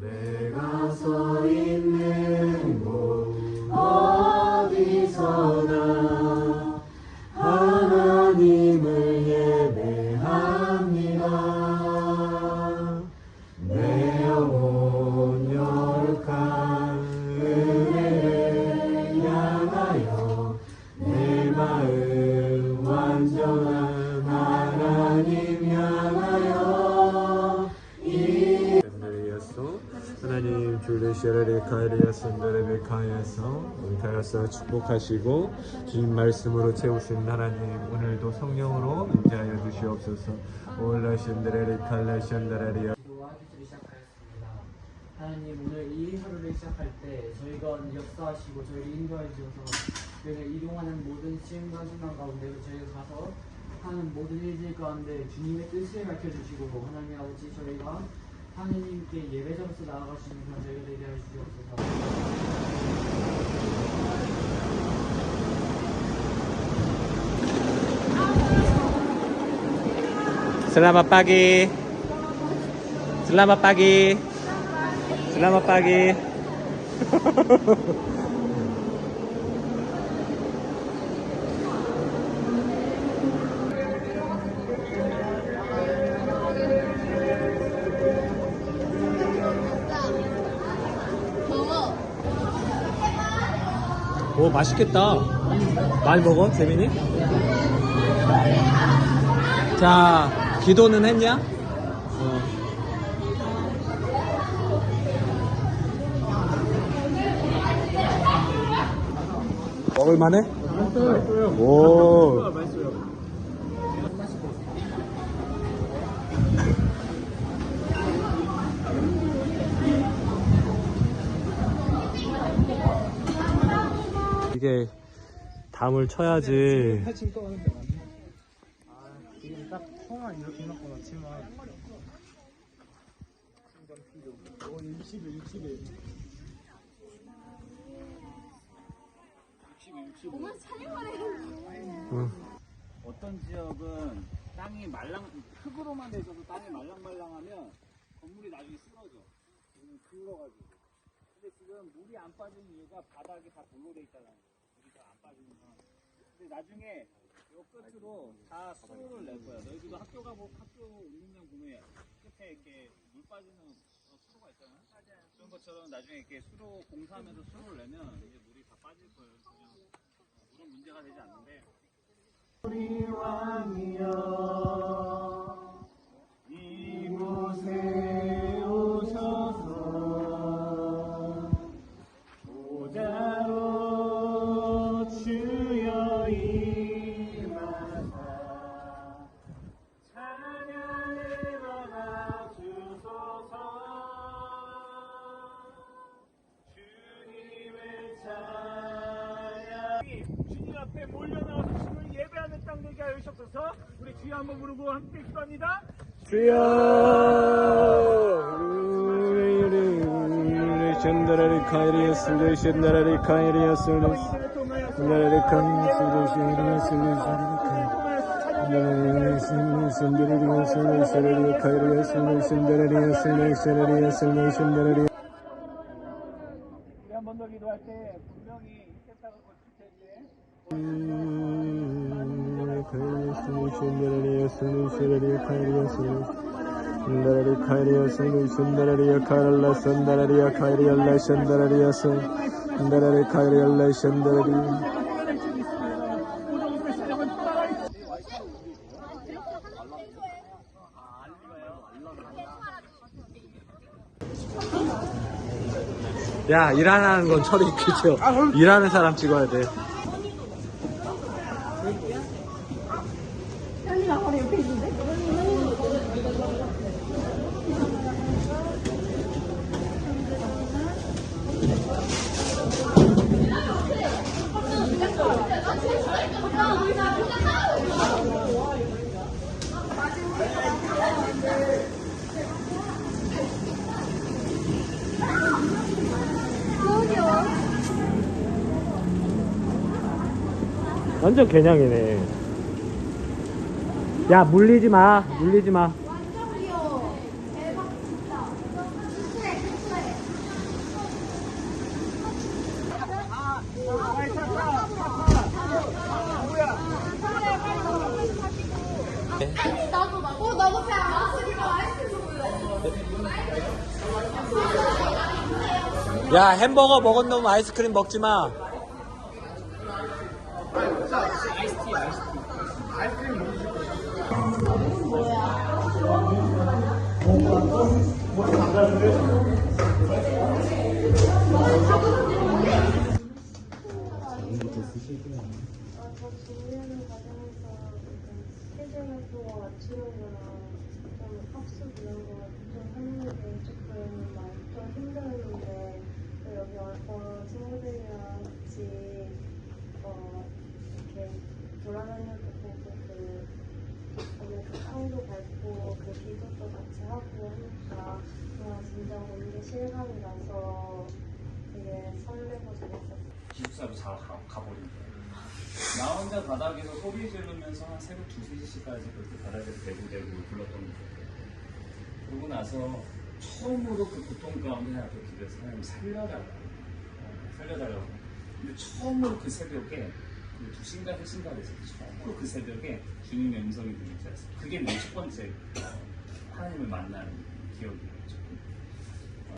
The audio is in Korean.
내가 서 있는 곳 어디서나 하나님을 예배 하나님 향하여 이 하나님 우리 다여서 축복하시고 주님 말씀으로 채우신 하나님 오늘도 성령으로 임재하여 주시옵소서. 시작하였습니다. 하나님 오늘 이 하루를 시작할 때 저희가 역사하시고 저희를 인도해 주셔서 저희가 이동하는 모든 시행과 순간 가운데 저희가 가서 하는 모든 일들 가운데 주님의 뜻을 밝혀주시고 하나님 아버지 저희가 하나님께 예배자로서 나아갈 수 있는 저희가 되게 하여 주시옵소서. Selamat pagi. Selamat pagi. Selamat pagi. 오 맛있겠다. 많이 먹어 재민이? 자 기도는 했냐? 어. 먹을만해? 오. 이게 담을 쳐야지. 맞네. 아, 지금 딱 통만 이렇게 놓고 놓지만. 충전 필요. 오, 60일, 60일. 어떤 지역은 땅이 말랑 흙으로만 돼 있어서 땅이 말랑말랑하면 건물이 나중에 쓰러져. 지금 그을어가지고. 근데 지금 물이 안 빠지는 이유가 바닥이 다 돌로 돼 있다는 거예요. 안 빠지는 건. 근데 나중에 요 끝으로 다 수로를 낼 거야. 너희들도 학교 가보 학교 운동장 보면 끝에 이렇게 물 빠지는 어, 수로가 있잖아. 그런 것처럼 나중에 이렇게 수로 공사하면서 수로를 내면 이제 물이 다 빠질 거예요. 그냥 어, 물은 문제가 되지 않는데. 이곳 하여 주옵소서. 우리 주여 한번 부르고 함께 기도합니다. 주여 션다라리 카이리아스 션다라리 카이리아스 션다라리 카이리아스 션다라리 우리 한번 더 기도할 때 분명히 있겠다고 고칠 야 일하는 건 처리 그죠 일하는 사람 찍어야 돼 완전 개냥이네. 야, 물리지 마. 물리지 마. 완전 귀여워. 대박 진짜. 쿨해, 쿨해. 아니 나도 나도 어 나도 그냥 아이스크림 아이스크림 먹을래. 야, 햄버거 먹은 놈 아이스크림 먹지 마. 저 준비하는 과정에서 스케줄 활동과 맞추는 거랑 좀 학습 이런 거좀 하는 게 많이 좀 힘들었는데 또 여기 와서 친구들이랑 같이 어 이렇게 돌아다녀도 보고 그 오늘 그 상도 밟고 그 기도도 같이 하고 정말 진짜 온게 실감이 나서 되게 설레고 재밌었어요. 기숙사로 잘 가, 가버린 거예요. 나 혼자 바닥에서 소리 지르면서 한 새벽 2, 3시까지 그렇게 바닥에서 대구대구 불렀던 거예요. 그러고 나서 처음으로 그 고통 가운데 하나 기도해서 하나님 살려달라고. 어, 살려달라고. 근데 처음으로 그 새벽에 그 2시인가 3시인가 됐을 때 처음으로 그 새벽에 주님의 음성이 들리지 않았어요. 그게 내 첫 번째 어, 하나님을 만나는 기억이에요.